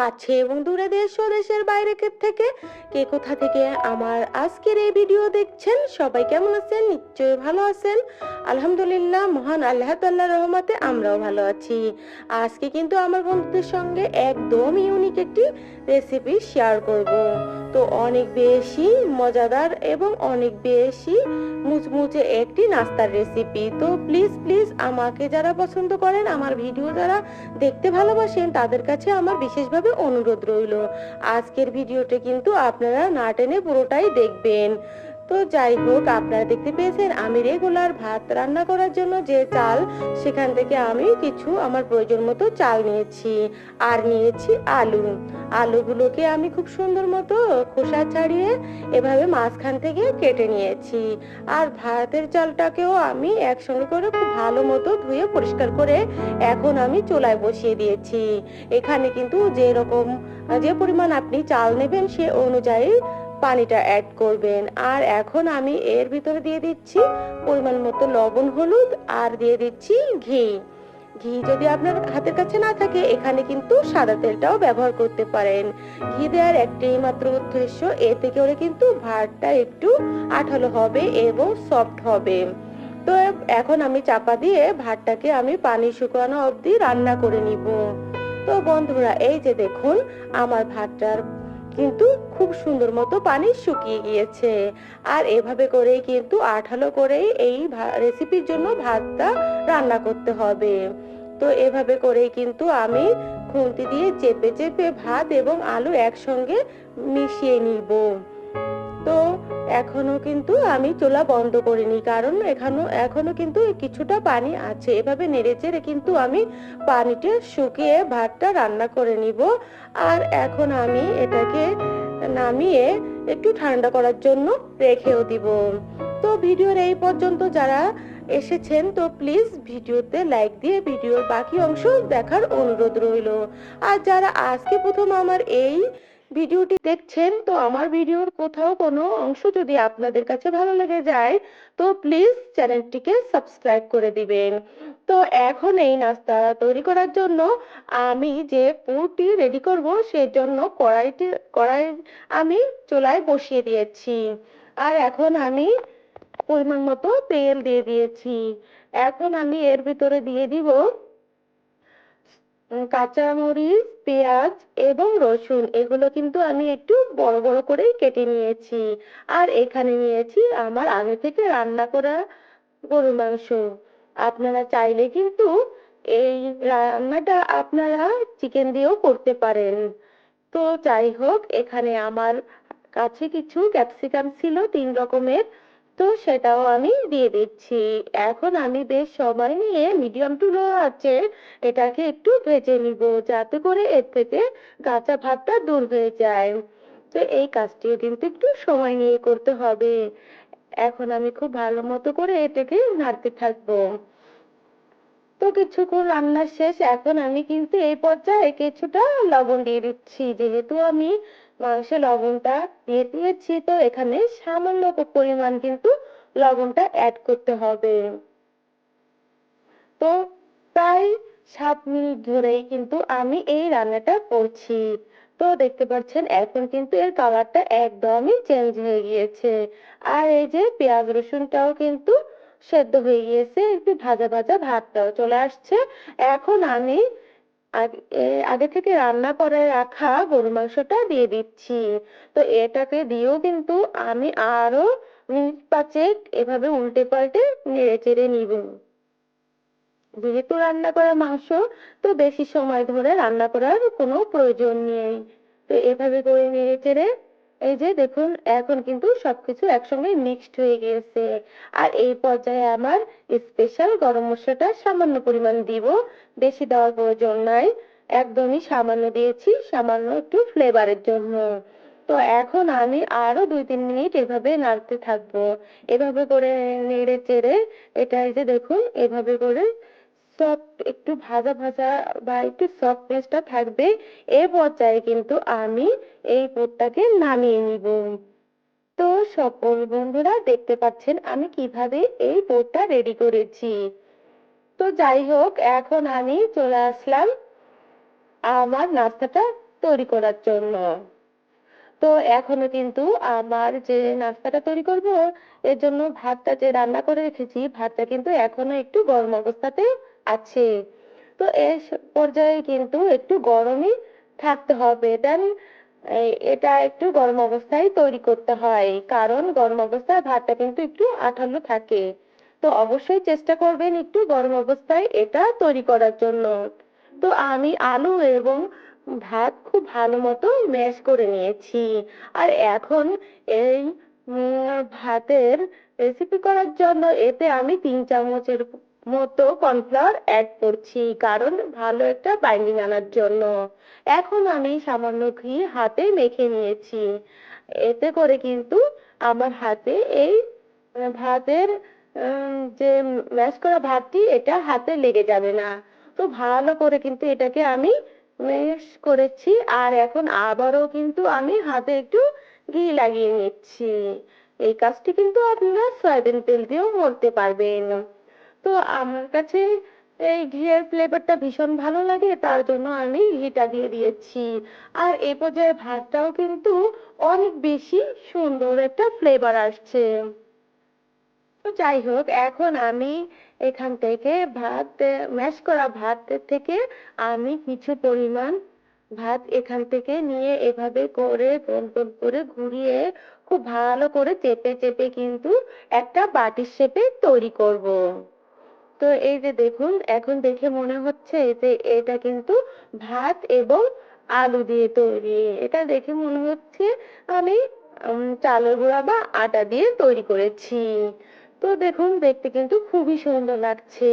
কাছে এবং দূরে দেশ ও দেশের বাইরে থেকে কে কোথা থেকে আমার আজকের এই ভিডিও দেখছেন? সবাই কেমন আছেন? নিশ্চয়ই ভালো আছেন। আলহামদুলিল্লাহ, মহান আল্লাহ তাল্লাহ রহমতে আমরাও ভালো আছি। আজকে কিন্তু আমার বন্ধুদের সঙ্গে একদম ইউনিক একটি রেসিপি শেয়ার করব। তো অনেক বেশি মজাদার এবং অনেক বেশি মুচমুচে একটি নাস্তার রেসিপি তো প্লিজ প্লিজ আমাকে যারা পছন্দ করেন, আমার ভিডিও যারা দেখতে ভালোবাসেন, তাদের কাছে আমার বিশেষভাবে অনুরোধ রইল। আজকের ভিডিওটা কিন্তু আপনারা না টেনে পুরোটাই দেখবেন। তো যাই হোক, আপনারা দেখতে পেয়েছেন আমি রেগুলার ভাত রান্না করার জন্য যে চাল, সেখান থেকে আমি কিছু আমার প্রয়োজন মতো চাল নিয়েছি। আর নিয়েছি আলু। আলুগুলোকে আমি খুব সুন্দর মতো খোসা ছাড়িয়ে এভাবে মাঝখান থেকে কেটে নিয়েছি। আর ভাতের চালটাকেও আমি একসঙ্গে করে খুব ভালো মতো ধুয়ে পরিষ্কার করে এখন আমি চুলায় বসিয়ে দিয়েছি। এখানে কিন্তু যে রকম যে পরিমাণ আপনি চাল নেবেন সে অনুযায়ী পানিটা অ্যাড করবেন। আর এখন আমি এর ভিতরে দিয়ে দিচ্ছি পরিমাণ মতো লবণ, হলুদ, আর দিয়ে দিচ্ছি ঘি। ঘি যদি আপনার হাতের কাছে না থাকে, এখানে কিন্তু সাদা তেলটাও ব্যবহার করতে পারেন। ঘি দেওয়ার একটাই মাত্র উদ্দেশ্য এতে করে কিন্তু ভাতটা একটু আঠালো হবে এবং সফট হবে। তো এখন আমি চাপা দিয়ে ভাতটাকে আমি পানি শুকানো অবধি রান্না করে নিব। তো বন্ধুরা, এই যে দেখুন, আমার ভাতটার কিন্তু খুব সুন্দর মতো পানি শুকিয়ে গিয়েছে। আর এভাবে করেই কিন্তু আঠালো করেই এই রেসিপির জন্য ভাতটা রান্না করতে হবে। তো এভাবে করেই কিন্তু আমি খুন্তি দিয়ে চেপে চেপে ভাত এবং আলু একসঙ্গে মিশিয়ে নিব। এখনও কিন্তু আমি চুলা বন্ধ করিনি, কারণ এখনও এখনও কিন্তু কিছুটা পানি আছে। এভাবে নেড়েচেড়ে কিন্তু আমি পানিটা শুকিয়ে ভাতটা রান্না করে নিব। আর এখন আমি এটাকে নামিয়ে একটু ঠান্ডা করার জন্য রেখেও দিব। তো ভিডিওর এই পর্যন্ত যারা এসেছেন, তো প্লিজ ভিডিওতে লাইক দিয়ে ভিডিওর বাকি অংশ দেখার অনুরোধ রইল। আর যারা আজকে প্রথম আমার এই ভিডিওটি দেখছেন, তো আমার ভিডিওর কোথাও কোনো অংশ যদি আপনাদের কাছে ভালো লেগে যায়, তো প্লিজ চ্যানেলটিকে সাবস্ক্রাইব করে দিবেন। তো এখন এই নাস্তা তৈরি করার জন্য আমি যে পুরটি রেডি করব, সেই জন্য কড়াইটি, কড়াই আমি চুলায় বসিয়ে দিয়েছি। আর এখন আমি পরিমাণ মতো তেল দিয়ে দিয়েছি। এখন আমি এর ভিতরে দিয়ে দিব কাঁচামরিচ, পেঁয়াজ এবং রসুন, এগুলো কিন্তু আমি একটু বড় বড় করেই কেটে নিয়েছি। আর এখানে নিয়েছি আমার আগে থেকে রান্না করা গরুর মাংস। আপনারা চাইলে কিন্তু এই রান্নাটা আপনারা চিকেন দিয়েও করতে পারেন। তো যাই হোক, এখানে আমার কাছে কিছু ক্যাপসিকাম ছিল, তিন রকমের। তো সেটাও আমি দিয়ে দিচ্ছি। এখন আমি বেশ সময় নিয়ে মিডিয়াম টু লো আছে এটাকে একটু ভেজে নিব, যাতে করে এর থেকে কাঁচা ভাবটা দূর হয়ে যায়। তো এই কাজটিও কিন্তু একটু সময় নিয়ে করতে হবে। এখন আমি খুব ভালো মতো করে এটাকে নাড়তে থাকব। তো কিছুক্ষণ রান্না শেষ, এখন আমি কিন্তু এই পর্যায়ে কিছুটা লবণ দিয়ে দিচ্ছি। যেহেতু আমি মাংসে লবণটা দিয়ে দিয়েছি। তো এখানে সামান্য পরিমাণ কিন্তু লবণটা অ্যাড করতে হবে। তো প্রায় সাত মিনিট ধরেই কিন্তু আমি এই রান্নাটা করছি। তো দেখতে পাচ্ছেন, এখন কিন্তু এর কালারটা একদমই চেঞ্জ হয়ে গিয়েছে। আর এই যে পেঁয়াজ রসুনটাও কিন্তু সেদ্ধ হয়ে গিয়েছে, একটু ভাজা ভাজা ভাতটাও চলে আসছে। এখন আমি আগে থেকে রান্না করে রাখা গরুর মাংসটা দিয়ে দিচ্ছি। তো এটাকে দিয়েও কিন্তু আমি আরও মিনিট পাঁচেক এভাবে উল্টে পাল্টে নেড়ে চেড়ে নিব। যেহেতু রান্না করা মাংস, তো বেশি সময় ধরে রান্না করার কোনো প্রয়োজন নেই। তো এভাবে করে নেড়ে চেড়ে এই যে দেখুন, এখন কিন্তু সবকিছু একসঙ্গে মিক্সড হয়ে গিয়েছে। আর এই পর্যায়ে আমার স্পেশাল গরম মশলাটা সামান্য পরিমাণ দিব। বেশি দেওয়ার প্রয়োজন নাই। একদমই সামান্য দিয়েছি, সামান্য একটু ফ্লেভারের জন্য। তো এখন আমি আরও দুই তিন মিনিট এভাবে নাড়তে থাকব। এভাবে করে নেড়ে চেড়ে এটা এই যে দেখুন, এভাবে করে সফট একটু ভাজা ভাজা বা একটু সফটনেসটা থাকবে, এ পর্যায়ে কিন্তু আমি এই পুরটাকে নামিয়ে নিব। তো সকল বন্ধুরা দেখতে পাচ্ছেন আমি কীভাবে এই পুরটা রেডি করেছি। তো যাই হোক, এখন আমি চলে আসলাম আমার নাস্তাটা তৈরি করার জন্য। তো এখনও কিন্তু আমার যে নাস্তাটা তৈরি করব, এর জন্য ভাতটা যে রান্না করে রেখেছি, ভাতটা কিন্তু এখনও একটু গরম অবস্থাতে আছে। তো এই পর্যায়ে কিন্তু একটু গরমই থাকতে হবে। দেন এটা একটু গরম অবস্থায় তৈরি করতে হয়। কারণ গরম অবস্থায় ভাতটা কিন্তু একটু আঠালো থাকে। তো অবশ্যই চেষ্টা করবেন একটু গরম অবস্থায় এটা তৈরি করার জন্য। তো আমি আলু এবং ভাত খুব ভালো মতো ম্যাশ করে নিয়েছি। আর এখন এই ভাতের রেসিপি করার জন্য এতে আমি তিন চামচের মতো কর্নফ্লাওয়ার অ্যাড করছি, কারণ ভালো একটা বাইন্ডিং আনার জন্য। এখন আমি সামান্য ঘি হাতে মেখে নিয়েছি। এতে করে কিন্তু আমার হাতে এই ভাতের যে ম্যাশ করা ভাতটি, এটা হাতে লেগে যাবে না। তো ভালো করে কিন্তু এটাকে আমি ম্যাশ করেছি, আর এখন আবারও কিন্তু আমি হাতে একটু ঘি লাগিয়ে নিচ্ছি। এই কাজটি কিন্তু আপনারা সয়াবিন তেল দিয়েও করতে পারবেন। তো আমার কাছে এই ঘিয়ের ফ্লেভারটা ভীষণ ভালো লাগে, তার জন্য আমি ঘিটা দিয়ে দিয়েছি। আর এ পর্যায়ে ভাতটাও কিন্তু অনেক বেশি সুন্দর একটা ফ্লেভার আসছে। তো যাই হোক, এখন আমি এখান থেকে ভাত ম্যাশ করা ভাত থেকে আমি কিছু পরিমাণ ভাত এখান থেকে নিয়ে এভাবে করে গোল গোল করে ঘুরিয়ে খুব ভালো করে চেপে চেপে কিন্তু একটা বাটির শেপে তৈরি করব। তো এই যে দেখুন, এখন দেখে মনে হচ্ছে যে এটা কিন্তু ভাত এবং আলু দিয়ে তৈরি। এটা দেখে মনে হচ্ছে আমি চালের গুঁড়া বা আটা দিয়ে তৈরি করেছি। তো দেখুন, দেখতে কিন্তু খুবই সুন্দর লাগছে।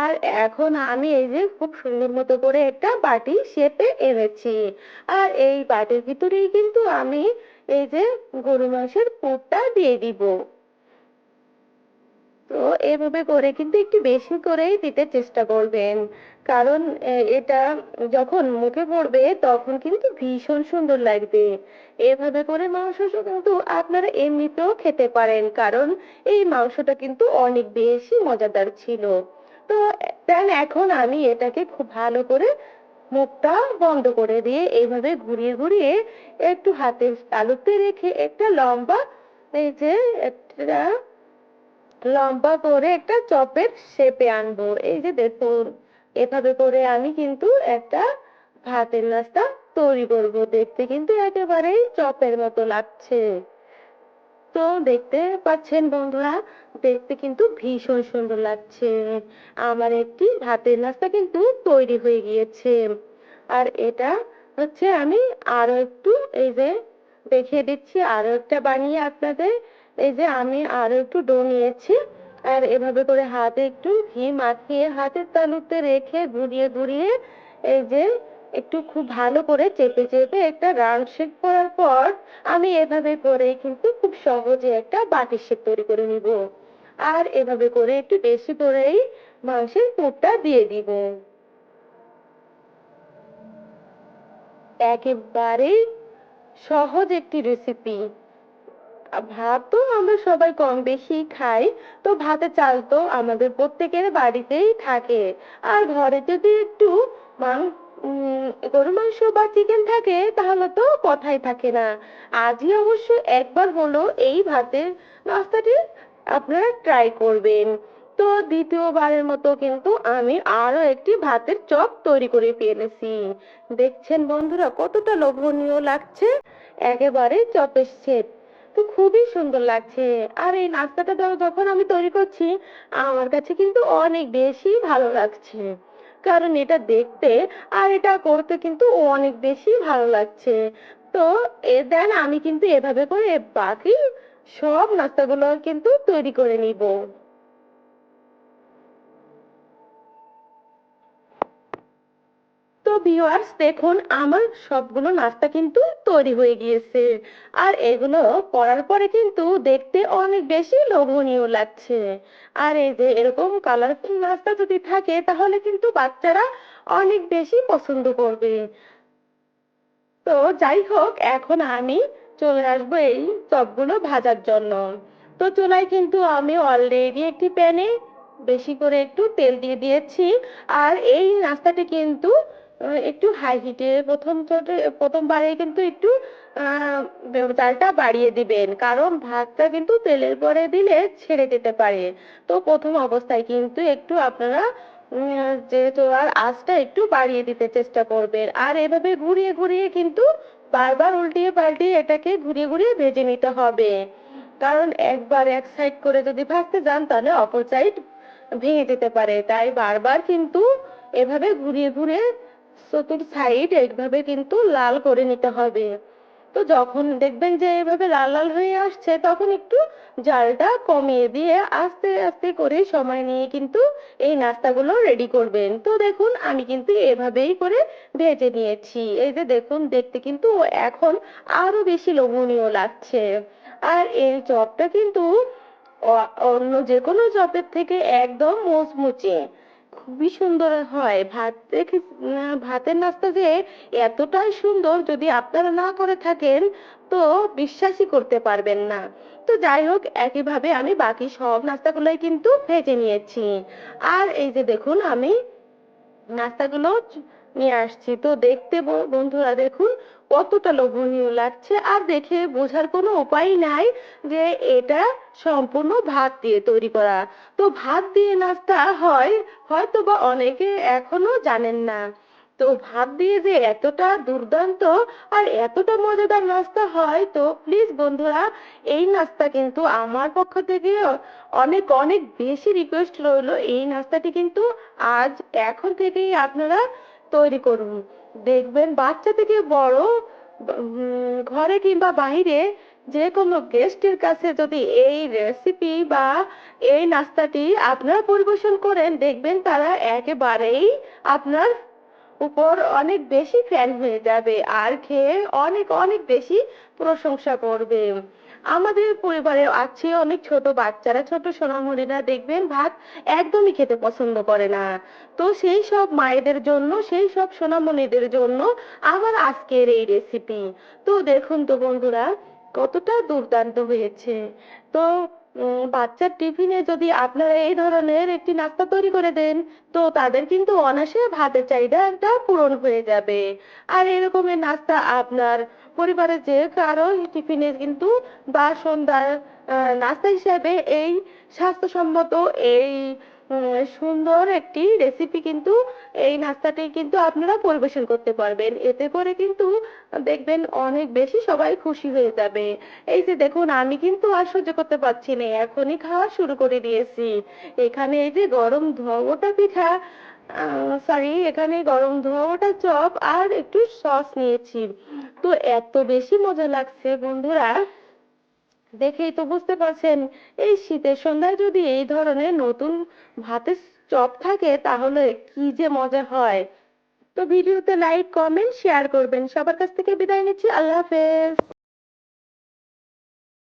আর এখন আমি এই যে খুব সুন্দর মতো করে একটা বাটি শেপে এনেছি। আর এই বাটির ভিতরেই কিন্তু আমি এই যে গরু মাংসের পুরটা দিয়ে দিব। তো এভাবে করে কিন্তু একটু বেশি করেই দিতে চেষ্টা করবেন। কারণ এটা যখন মুখে পড়বে তখন কিন্তু ভীষণ সুন্দর লাগবে। এভাবে করে মাংস কিন্তু আপনারা এমনিতেও খেতে পারেন, কারণ এই মাংসটা কিন্তু অনেক বেশি মজাদার ছিল। তো, দেন এখন আমি এটাকে খুব ভালো করে মুখটা বন্ধ করে দিয়ে এইভাবে ঘুরিয়ে ঘুরিয়ে একটু হাতের তালুতে রেখে একটা লম্বা এই যে একটা লম্বা করে একটা চপের শেপে আনব। এই যে দেখুন, এভাবে করে আমি কিন্তু একটা ভাতের নাস্তা তৈরি করব। দেখতে কিন্তু একেবারেই চপের মতো লাগছে। তো দেখতে পাচ্ছেন বন্ধুরা, দেখতে কিন্তু ভীষণ সুন্দর লাগছে। আমার একটি ভাতের নাস্তা কিন্তু তৈরি হয়ে গিয়েছে। আর এটা হচ্ছে আমি আরও একটু, এই যে দেখিয়ে দিচ্ছি, আরও একটা বানিয়ে আপনাদের এই যে আমি আরও একটু ডো নিয়েছি, আর এভাবে করে হাতে একটু ঘি মাখিয়ে হাতের তালুতে রেখে ঘুরিয়ে ঘুরিয়ে এই যে একটু খুব ভালো করে চেপে চেপে একটা রাউন্ড শেপ করার পর আমি এভাবে করে কিন্তু খুব সহজে একটা বাটির শেপ তৈরি করে নিব। আর এভাবে করে একটু বেশি করেই মাংসের পুরটা দিয়ে দিব। একেবারে সহজ একটি রেসিপি ভাত তো আমরা সবাই কম বেশি খাই। তো ভাতের চাল তো আমাদের প্রত্যেকের বাড়িতেই থাকে। আর ঘরে যদি একটু গরু মাংস বা চিকেন থাকে, তাহলে তো কথাই থাকে না। আজই অবশ্য একবার হলো এই ভাতের নাস্তাটি আপনারা ট্রাই করবেন। তো দ্বিতীয়বারের মতো কিন্তু আমি আরও একটি ভাতের চপ তৈরি করে ফেলেছি। দেখছেন বন্ধুরা, কতটা লোভনীয় লাগছে? একেবারে চপের শেপ তো খুবই সুন্দর লাগছে। আর এই নাস্তাটা যখন আমি তৈরি করছি, আমার কাছে কিন্তু অনেক বেশি ভালো লাগছে। কারণ এটা দেখতে আর এটা করতে কিন্তু অনেক বেশি ভালো লাগছে। তো এ দেন আমি কিন্তু এভাবে করে বাকি সব নাস্তাগুলো কিন্তু তৈরি করে নিব। তো ভিউয়ার্স দেখুন, আমার সবগুলো নাস্তা কিন্তু তৈরি হয়ে গিয়েছে। আর এগুলো করার পরে কিন্তু দেখতে অনেক বেশি লোভনীয় লাগছে। আর এই যে এরকম কালারফুল নাস্তা যদি থাকে, তাহলে কিন্তু বাচ্চারা অনেক বেশি পছন্দ করবে। তো যাই হোক, এখন আমি চলে আসব এই চপগুলো ভাজার জন্য। তো চুলায় কিন্তু আমি অলরেডি একটি প্যানে বেশি করে একটু তেল দিয়ে দিয়েছি। আর এই নাস্তাটি কিন্তু একটু হাই হিটে প্রথম প্রথমবারে কিন্তু একটু জালটা বাড়িয়ে দিবেন। কারণ ভাতটা কিন্তু তেলের পরে দিলে ছেড়ে যেতে পারে। তো প্রথম অবস্থায় কিন্তু একটু আপনারা যেহেতু আর আঁচটা একটু বাড়িয়ে দিতে চেষ্টা করবেন। আর এভাবে ঘুরিয়ে ঘুরিয়ে কিন্তু বারবার উল্টিয়ে পাল্টিয়ে এটাকে ঘুরিয়ে ঘুরিয়ে ভেজে নিতে হবে। কারণ একবার এক সাইড করে যদি ভাজতে যান, তাহলে অপর সাইড ভেঙে যেতে পারে। তাই বারবার কিন্তু এভাবে ঘুরিয়ে ঘুরিয়ে চতুর সাইড এইভাবে কিন্তু লাল করে নিতে হবে। তো যখন দেখবেন যে এভাবে লাল লাল হয়ে আসছে, তখন একটু জালটা কমিয়ে দিয়ে আস্তে আস্তে করে সময় নিয়ে কিন্তু এই নাস্তাগুলো রেডি করবেন। তো দেখুন, আমি কিন্তু এভাবেই করে ভেজে নিয়েছি। এই যে দেখুন, দেখতে কিন্তু এখন আরও বেশি লোভনীয় লাগছে। আর এই চপটা কিন্তু অন্য যে কোনো চপের থেকে একদম মুচমুচে। খুবই সুন্দর হয়। ভাত ভাতের নাস্তা যে এতটাই সুন্দর যদি আপনারা না করে থাকেন, তো বিশ্বাসই করতে পারবেন না। তো যাই হোক একইভাবে আমি বাকি সব নাস্তাগুলোই কিন্তু ভেজে নিয়েছি। আর এই যে দেখুন, আমি নাস্তাগুলো গুলো নিয়ে আসছি। তো দেখতে বন্ধুরা দেখুন, কতটা লোভনীয় লাগছে। আর দেখে বোঝার কোনো উপায় নাই যে এটা সম্পূর্ণ ভাত দিয়ে তৈরি করা। তো ভাত দিয়ে নাস্তা হয় হয়তো বা অনেকে এখনও জানেন না। তো ভাত দিয়ে যে এতটা দুর্দান্ত আর এতটা মজাদার নাস্তা হয়, তো প্লিজ বন্ধুরা, এই নাস্তা কিন্তু আমার পক্ষ থেকে অনেক অনেক বেশি রিকোয়েস্ট রইল। এই নাস্তাটি কিন্তু আজ, এখন থেকেই আপনারা তৈরি করুন। দেখবেন বাচ্চা থেকে বড় ঘরে কিংবা বাইরে যে কোনো গেস্টের কাছে যদি এই রেসিপি বা এই নাস্তাটি আপনারা পরিবেশন করেন, দেখবেন তারা একেবারেই আপনার উপর অনেক বেশি ফ্যান হয়ে যাবে আর খেয়ে অনেক অনেক বেশি প্রশংসা করবে। আমাদের পরিবারে আছে অনেক ছোট বাচ্চারা, ছোট সোনামণিরা দেখবেন ভাত একদমই খেতে পছন্দ করে না। তো সেই সব মায়েদের জন্য, সেই সব সোনামণিদের জন্য আমার আজকের এই রেসিপি তো দেখুন তো বন্ধুরা, কতটা দুর্দান্ত হয়েছে। তো বাচ্চার টিফিনে যদি আপনারা এই ধরনের একটি নাস্তা তৈরি করে দেন তো তাদের কিন্তু অনায়াসে ভাতের চাহিদা একটা পূরণ হয়ে যাবে। আর এরকমের নাস্তা আপনার পরিবারের যে কারও টিফিনে কিন্তু বা সন্ধ্যার আহ, নাস্তা হিসাবে এই স্বাস্থ্যসম্মত এই সুন্দর একটি রেসিপি কিন্তু এই নাস্তাটি কিন্তু আপনারা পরিবেশন করতে পারবেন। এতে করে কিন্তু দেখবেন অনেক বেশি সবাই খুশি হয়ে যাবে। এই যে দেখুন, আমি কিন্তু আর সহ্য করতে পারছি না, এখনই খাওয়া শুরু করে দিয়েছি। এখানে এই যে গরম ধোয়া পিঠা সরি এখানে গরম ধোয়া চপ আর একটু সস নিয়েছি। তো এত বেশি মজা লাগছে বন্ধুরা। দেখেই তো বুঝতে পারছেন, এই শীতের সন্ধ্যায় যদি এই ধরনের নতুন ভাতের চপ থাকে, তাহলে কি যে মজা হয়। তো ভিডিওতে লাইক কমেন্ট শেয়ার করবেন। সবার কাছ থেকে বিদায় নিচ্ছি। আল্লাহ হাফেজ।